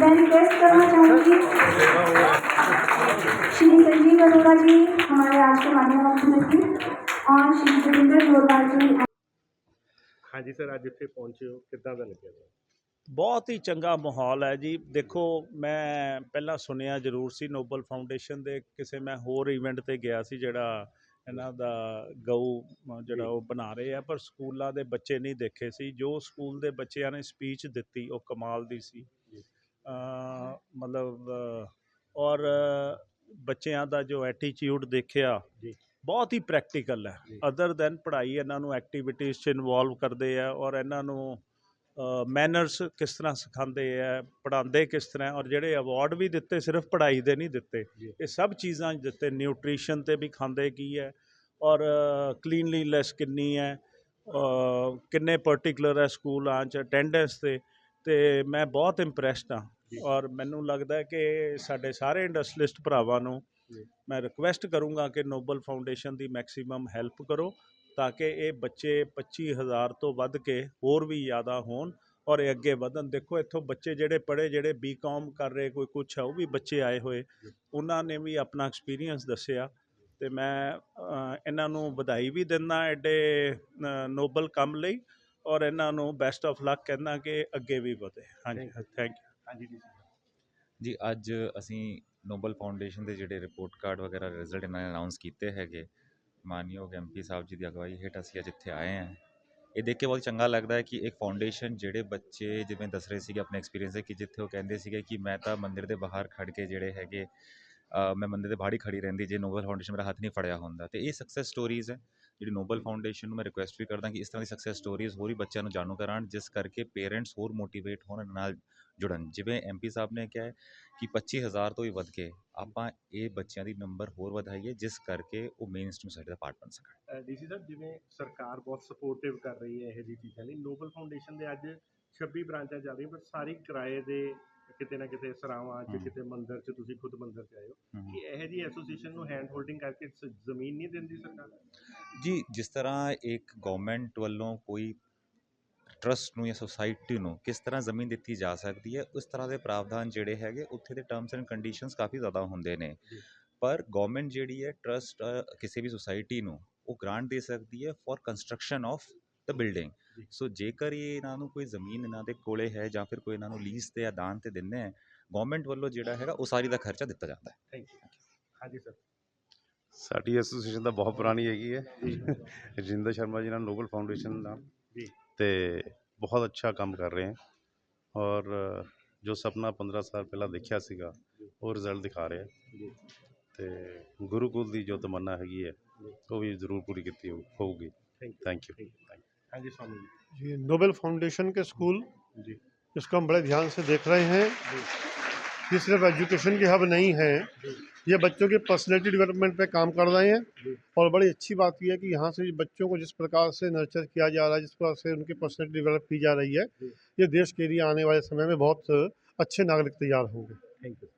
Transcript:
मैं रिक्वेस्ट करना चाहूँगी श्री जी, हमारे आज के मुख्यमंत्री और श्री जोगिंदर जोरवाल जी ਹਾਂਜੀ ਸਰ ਅੱਜ ਇੱਥੇ ਪਹੁੰਚੇ ਹੋ। ਕਿੱਦਾਂ ਦਾ ਲੱਗਿਆ ਤੁਹਾਨੂੰ? ਬਹੁਤ ਹੀ ਚੰਗਾ ਮਾਹੌਲ ਹੈ ਜੀ। ਦੇਖੋ ਮੈਂ ਪਹਿਲਾਂ ਸੁਣਿਆ ਜ਼ਰੂਰ ਸੀ ਨੋਬਲ ਫਾਊਂਡੇਸ਼ਨ ਦੇ ਕਿਸੇ ਮੈਂ ਹੋਰ ਇਵੈਂਟ ਤੇ ਗਿਆ ਸੀ ਜਿਹੜਾ ਇਹਨਾਂ ਦਾ ਗਊ ਜਿਹੜਾ ਉਹ ਬਣਾ ਰਹੇ ਆ ਪਰ ਸਕੂਲਾਂ ਦੇ ਬੱਚੇ ਨਹੀਂ ਦੇਖੇ ਸੀ। ਜੋ ਸਕੂਲ ਦੇ ਬੱਚਿਆਂ ਨੇ ਸਪੀਚ ਦਿੱਤੀ ਉਹ ਕਮਾਲ ਦੀ ਸੀ। ਮਤਲਬ ਔਰ ਬੱਚਿਆਂ ਦਾ ਜੋ ਐਟੀਟਿਊਡ ਦੇਖਿਆ ਜੀ। ਬਹੁਤ ਹੀ ਪ੍ਰੈਕਟੀਕਲ ਹੈ। ਅਦਰ ਦੈਨ ਪੜ੍ਹਾਈ ਇਹਨਾਂ ਨੂੰ ਐਕਟੀਵਿਟੀਜ਼ 'ਚ ਇਨਵੋਲਵ ਕਰਦੇ ਆ ਔਰ ਇਹਨਾਂ ਨੂੰ ਮੈਨਰਸ ਕਿਸ ਤਰ੍ਹਾਂ ਸਿਖਾਉਂਦੇ ਆ ਪੜ੍ਹਾਉਂਦੇ ਕਿਸ ਤਰ੍ਹਾਂ ਔਰ ਜਿਹੜੇ ਅਵਾਰਡ ਵੀ ਦਿੱਤੇ ਸਿਰਫ ਪੜ੍ਹਾਈ ਦੇ ਨਹੀਂ ਦਿੱਤੇ। ਇਹ ਸਭ ਚੀਜ਼ਾਂ ਦਿੱਤੇ ਨਿਊਟ੍ਰੀਸ਼ਨ ਤੇ ਵੀ ਖਾਂਦੇ ਕੀ ਹੈ ਔਰ ਕਲੀਨਲੀਨੈਸ ਕਿੰਨੀ ਹੈ ਕਿੰਨੇ ਪਾਰਟਿਕੂਲਰ ਹੈ ਸਕੂਲਾਂ 'ਚ ਅਟੈਂਡੈਂਸ ਤੇ ਤੇ ਮੈਂ ਬਹੁਤ ਇੰਪ੍ਰੈਸਡ ਹਾਂ। ਔਰ ਮੈਨੂੰ ਲੱਗਦਾ ਹੈ ਕਿ ਸਾਡੇ ਸਾਰੇ ਇੰਡਸਟਰੀਲਿਸਟ ਭਰਾਵਾਂ ਨੂੰ। ਮੈਂ ਰਿਕੁਐਸਟ ਕਰੂੰਗਾ ਕਿ ਨੋਬਲ ਫਾਊਂਡੇਸ਼ਨ ਦੀ ਮੈਕਸਿਮਮ ਹੈਲਪ ਕਰੋ ਤਾਂ ਕਿ ਇਹ ਬੱਚੇ 25000 ਤੋਂ ਵੱਧ ਕੇ ਹੋਰ ਵੀ ਜ਼ਿਆਦਾ ਹੋਣ ਔਰ ਇਹ ਅੱਗੇ ਵਧਣ। ਦੇਖੋ ਇੱਥੋਂ ਬੱਚੇ ਜਿਹੜੇ ਪੜ੍ਹੇ ਜਿਹੜੇ ਬੀਕਾਮ ਕਰ ਰਹੇ ਕੋਈ ਕੁਛ ਹੈ ਉਹ ਵੀ ਬੱਚੇ ਆਏ ਹੋਏ। ਉਹਨਾਂ ਨੇ ਵੀ ਆਪਣਾ ਐਕਸਪੀਰੀਅੰਸ ਦੱਸਿਆ ਤੇ ਮੈਂ ਇਹਨਾਂ ਨੂੰ ਵਧਾਈ ਵੀ ਦਿੰਦਾ ਐਡੇ ਨੋਬਲ ਕੰਮ ਲਈ ਔਰ ਇਹਨਾਂ ਨੂੰ ਬੈਸਟ ਆਫ ਲੱਕ ਕਹਿੰਦਾ ਕਿ ਅੱਗੇ ਵੀ ਵਧੇ। ਹਾਂਜੀ ਥੈਂਕ ਯੂ ਹਾਂਜੀ ਜੀ। ਜੀ ਅੱਜ ਅਸੀਂ ਨੋਬਲ ਫਾਊਂਡੇਸ਼ਨ ਦੇ ਜਿਹੜੇ ਰਿਪੋਰਟ ਕਾਰਡ ਵਗੈਰਾ ਰਿਜ਼ਲਟ ਇਹਨਾਂ ਨੇ ਅਨਾਊਂਸ ਕੀਤੇ ਹੈਗੇ, ਮਾਨਯੋਗ ਐਮਪੀ ਸਾਹਿਬ ਜੀ ਦੀ ਅਗਵਾਈ ਹੇਠ ਅਸੀਂ ਅੱਜ ਇੱਥੇ ਆਏ ਹਾਂ। ਇਹ ਦੇਖ ਕੇ ਬਹੁਤ ਚੰਗਾ ਲੱਗਦਾ ਹੈ ਕਿ ਇੱਕ ਫਾਊਂਡੇਸ਼ਨ ਜਿਹੜੇ ਬੱਚੇ ਜਿਵੇਂ ਦੱਸ ਰਹੇ ਸੀਗੇ ਆਪਣੇ ਐਕਸਪੀਰੀਅੰਸ ਦੇ, ਕਿ ਜਿੱਥੇ ਉਹ ਕਹਿੰਦੇ ਸੀਗੇ ਕਿ ਮੈਂ ਤਾਂ ਮੰਦਿਰ ਦੇ ਬਾਹਰ ਖੜ ਕੇ ਜਿਹੜੇ ਹੈਗੇ ਮੈਂ ਮੰਦਿਰ ਦੇ ਬਾਹਰ ਹੀ ਖੜੀ ਰਹਿੰਦੀ, ਜੇ ਨੋਬਲ ਫਾਊਂਡੇਸ਼ਨ ਮੇਰਾ ਹੱਥ ਨਹੀਂ ਫੜਿਆ ਹੁੰਦਾ। ਤੇ ਇਹ ਸਕਸੈਸ ਸਟੋਰੀਜ਼ ਹੈ। ਜਿਹੜੀ ਨੋਬਲ ਫਾਊਂਡੇਸ਼ਨ ਨੂੰ ਮੈਂ ਰਿਕੁਐਸਟ ਵੀ ਕਰਦਾ ਕਿ ਇਸ ਤਰ੍ਹਾਂ ਦੀ ਸਕਸੈਸ ਸਟੋਰੀਜ਼ ਹੋਰ ਵੀ ਬੱਚਿਆਂ ਨੂੰ ਜਾਣੂ ਕਰਾਉਣ, ਜਿਸ ਕਰਕੇ ਪੇਰੈਂਟਸ ਹੋਰ ਮੋਟੀਵੇਟ ਹੋਣ ਨਾਲ ਜੁੜਨ। ਜਿਵੇਂ ਐਮਪੀ ਸਾਹਿਬ ਨੇ ਕਿਹਾ ਹੈ ਕਿ 25000 ਤੋਂ ਵੀ ਵੱਧ ਕੇ ਆਪਾਂ ਇਹ ਬੱਚਿਆਂ ਦੀ ਨੰਬਰ ਹੋਰ ਵਧਾਈਏ, ਜਿਸ ਕਰਕੇ ਉਹ ਮੇਨ ਸਟ੍ਰੀਮ ਸਾਈਡ ਦਾ ਪਾਰਟ ਬਣ ਸਕਣ। ਡੀਸੀ ਸਾਹਿਬ ਜਿਵੇਂ ਸਰਕਾਰ ਬਹੁਤ ਸਪੋਰਟਿਵ ਕਰ ਰਹੀ ਹੈ ਇਹ ਜੀ ਚੀਜ਼ਾਂ ਲਈ ਨੋਬਲ ਫਾਊਂਡੇਸ਼ਨ ਦੇ ਅੱਜ 26 ਬ੍ਰਾਂਚਾਂ ਚੱਲ ਰਹੀਆਂ, ਪਰ ਸਾਰੀ ਕਿਰਾਏ ਦੇ ਕਿਤੇ ਨਾ ਕਿਤੇ ਸਰਾਵਾਂ 'ਚ। ਕਿਤੇ ਮੰਦਿਰ 'ਚ ਤੁਸੀਂ ਖੁਦ ਮੰਦਿਰ 'ਚ ਆਏ ਹੋ। ਕਿ ਇਹ ਜੀ ਐਸੋਸੀਏਸ਼ਨ ਨੂੰ ਹੈਂਡ ਹੋਲਡਿੰਗ ਕਰਕੇ ਸ- ਜ਼ਮੀਨ ਨਹੀਂ ਦਿੰਦੀ ਸਰਕਾਰ ਜੀ ਜਿਸ ਤਰ੍ਹਾਂ ਇੱਕ ਗਵਰਨਮੈਂਟ ਵੱਲੋਂ ਕੋਈ ਟਰਸਟ ਨੂੰ ਜਾਂ ਸੁਸਾਇਟੀ ਨੂੰ ਕਿਸ ਤਰ੍ਹਾਂ ਜ਼ਮੀਨ ਦਿੱਤੀ ਜਾ ਸਕਦੀ ਹੈ ਉਸ ਤਰ੍ਹਾਂ ਦੇ ਪ੍ਰਾਵਧਾਨ ਜਿਹੜੇ ਹੈਗੇ ਉੱਥੇ ਦੇ ਟਰਮਸ ਐਂਡ ਕੰਡੀਸ਼ਨਸ ਕਾਫੀ ਜ਼ਿਆਦਾ ਹੁੰਦੇ ਨੇ ਜੀ। ਪਰ ਗਵਰਨਮੈਂਟ ਜਿਹੜੀ ਹੈ ਟਰਸਟ ਕਿਸੇ ਵੀ ਸੁਸਾਇਟੀ ਨੂੰ ਉਹ ਗ੍ਰਾਂਟ ਦੇ ਸਕਦੀ ਹੈ for construction of the building. So ਜੇਕਰ ਇਹ ਇਹਨਾਂ ਨੂੰ ਕੋਈ ਜ਼ਮੀਨ ਇਹਨਾਂ ਦੇ ਕੋਲੇ ਹੈ ਜਾਂ ਫਿਰ ਕੋਈ ਇਹਨਾਂ ਨੂੰ ਲੀਜ਼ ਤੇ ਜਾਂ ਦਾਨ ਤੇ ਦਿੰਦੇ ਹੈ ਗਵਰਨਮੈਂਟ ਵੱਲੋਂ ਜਿਹੜਾ ਹੈਗਾ ਉਹ ਸਾਰੀ ਦਾ ਖਰਚਾ ਦਿੱਤਾ ਜਾਂਦਾ ਹੈ। ਥੈਂਕ ਯੂ ਹਾਂਜੀ ਸਰ ਸਾਡੀ ਐਸੋਸੀਏਸ਼ਨ ਤਾਂ ਬਹੁਤ ਪੁਰਾਣੀ ਹੈਗੀ ਹੈ। ਰਜਿੰਦਰ ਸ਼ਰਮਾ ਜੀ ਨਾਲ ਨੋਬਲ ਫਾਊਂਡੇਸ਼ਨ ਨਾਲ ਜੀ। ਤੇ ਬਹੁਤ ਅੱਛਾ ਕੰਮ ਕਰ ਰਹੇ ਹਨ ਔਰ ਜੋ ਸੁਪਨਾ 15 ਸਾਲ ਪਹਿਲਾਂ ਦੇਖਿਆ ਸੀਗਾ ਉਹ ਰਿਜ਼ਲਟ ਦਿਖਾ ਰਿਹਾ ਜੀ। ਤੇ ਗੁਰੂਕੁਲ ਦੀ ਜੋ ਤਮੰਨਾ ਹੈਗੀ ਹੈ ਉਹ ਵੀ ਜ਼ਰੂਰ ਪੂਰੀ ਕੀਤੀ ਹੋਊ- ਹੋਊਗੀ। ਥੈਂਕ ਯੂ हाँ जी स्वामी जी। जी नोबेल फाउंडेशन के स्कूल। हम्म, जी। इसको हम बड़े ध्यान से देख रहे हैं। ये सिर्फ़ एजुकेशन के हब नहीं है। ये बच्चों के पर्सनैलिटी डेवलपमेंट पे काम कर रहे हैं। और बड़ी अच्छी बात यह है कि यहाँ से बच्चों को जिस प्रकार से नर्चर किया जा रहा है जिस प्रकार से उनकी पर्सनैलिटी डेवलप की जा रही है ये देश के लिए आने वाले समय में बहुत अच्छे नागरिक तैयार होंगे। Thank you.